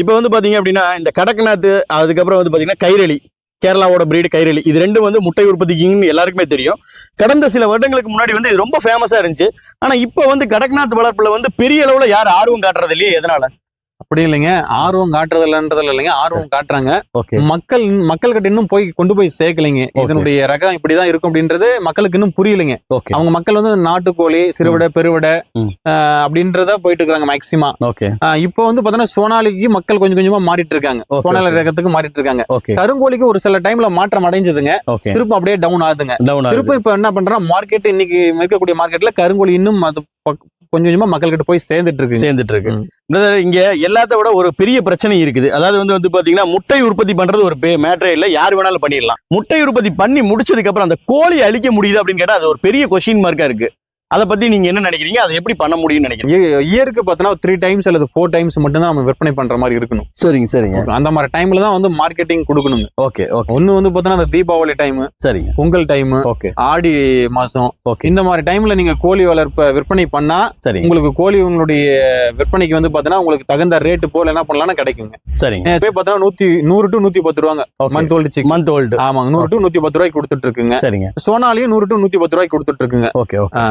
இப்போ வந்து பார்த்தீங்க அப்படின்னா இந்த கடக்நாத் அதுக்கப்புறம் வந்து பார்த்தீங்கன்னா கைரளி கேரளாவோட பிரீடு கைரளி. இது ரெண்டும் வந்து முட்டை உற்பத்திக்குன்னு எல்லாருக்குமே தெரியும். கடந்த சில வருடங்களுக்கு முன்னாடி வந்து இது ரொம்ப ஃபேமஸாக இருந்துச்சு. ஆனால் இப்போ வந்து கடக்நாத் வளர்ப்பில் வந்து பெரிய அளவில் யார் ஆர்வம் காட்டுறது இல்லையே எதனால? அப்படி இல்லைங்க. ஆர்வம் காட்டுறது இல்லைன்றதுல இல்லைங்க. ஆர்வம் காட்டுறாங்க. மக்கள் மக்கள்கிட்ட இன்னும் போய் கொண்டு போய் சேர்க்கலைங்க. இதனுடைய ரகம் இப்படிதான் இருக்கும் அப்படின்றது மக்களுக்கு இன்னும் புரியலைங்க. அவங்க மக்கள் வந்து நாட்டுக்கோழி சிறுவிடை பெருவிடை அப்படின்றத போயிட்டு இருக்காங்க மேக்சிமம் ஓகே இப்போ வந்து பாத்தீங்கன்னா சோனாலிக்கு மக்கள் கொஞ்சம் கொஞ்சமா மாறிட்டு இருக்காங்க சோனாலி. ரகத்துக்கு மாறிட்டு இருக்காங்க கருங்கோழிக்கு ஒரு சில டைம்ல மாற்றம் அடைஞ்சதுங்க. ஓகே. திரும்ப அப்படியே டவுன் ஆகுதுங்க. டவுன் திரும்ப இப்ப என்ன பண்றோம் மார்க்கெட் இன்னைக்கு இருக்கக்கூடிய மார்க்கெட்ல கருங்கோழி இன்னும் கொஞ்சம் கொஞ்சமா மக்கள்கிட்ட போய் சேர்ந்துட்டு இருக்கு சேர்ந்துட்டு இருக்கு இங்க எல்லாத்த விட ஒரு பெரிய பிரச்சனை இருக்குது. அதாவது வந்து வந்து பாத்தீங்கன்னா முட்டை உற்பத்தி பண்றது ஒரு மேட்டரே இல்ல. யார் வேணாலும் பண்ணிடலாம். முட்டை உற்பத்தி பண்ணி முடிச்சதுக்கு அப்புறம் அந்த கோழி அழிக்க முடியுது அப்படின்னு கேட்டா அது ஒரு பெரிய கொஸ்டின் மார்க்கா இருக்கு. அதை பத்தி நீங்க என்ன நினைக்கிறீங்க? அதை எப்படி பண்ண முடியும்னு நினைக்கிறீங்க? இயருக்கு பார்த்தோன்னா த்ரீ டைம்ஸ் அல்லது ஃபோர் டைம்ஸ் மட்டும் தான் நம்ம விற்பனை பண்ற மாதிரி இருக்கணும். சரிங்க சரிங்க. அந்த மாதிரி டைம்ல தான் வந்து மார்க்கெட்டிங் கொடுக்கணுங்க. Okay okay. ஒன்னு வந்து பார்த்தோன்னா அந்த தீபாவளி டைம் சரிங்க. Pongal time okay. ஆடி மாசம் ஓகே. இந்த மாதிரி டைம்ல நீங்க கோழி வளர்ப்ப விற்பனை பண்ணா சரிங்க. உங்களுக்கு கோழி உங்களுடைய விற்பனைக்கு வந்து பார்த்தோன்னா உங்களுக்கு தகுந்த ரேட்டு போல என்ன பண்ணலாம்னு கிடைக்குங்க. சரிங்க. போய் பார்த்தோன்னா நூத்தி நூறு டு நூத்தி பத்து ரூபாங்க. Month old chicken month old ஆமாங்க நூறு டு நூத்தி பத்து ரூபாய்க்கு கொடுத்துட்டு இருக்குங்க. சரிங்க. சோனாலையும் நூறு டு நூத்தி பத்து ரூபாய்க்கு கொடுத்துட்டு இருக்குங்க. Okay okay.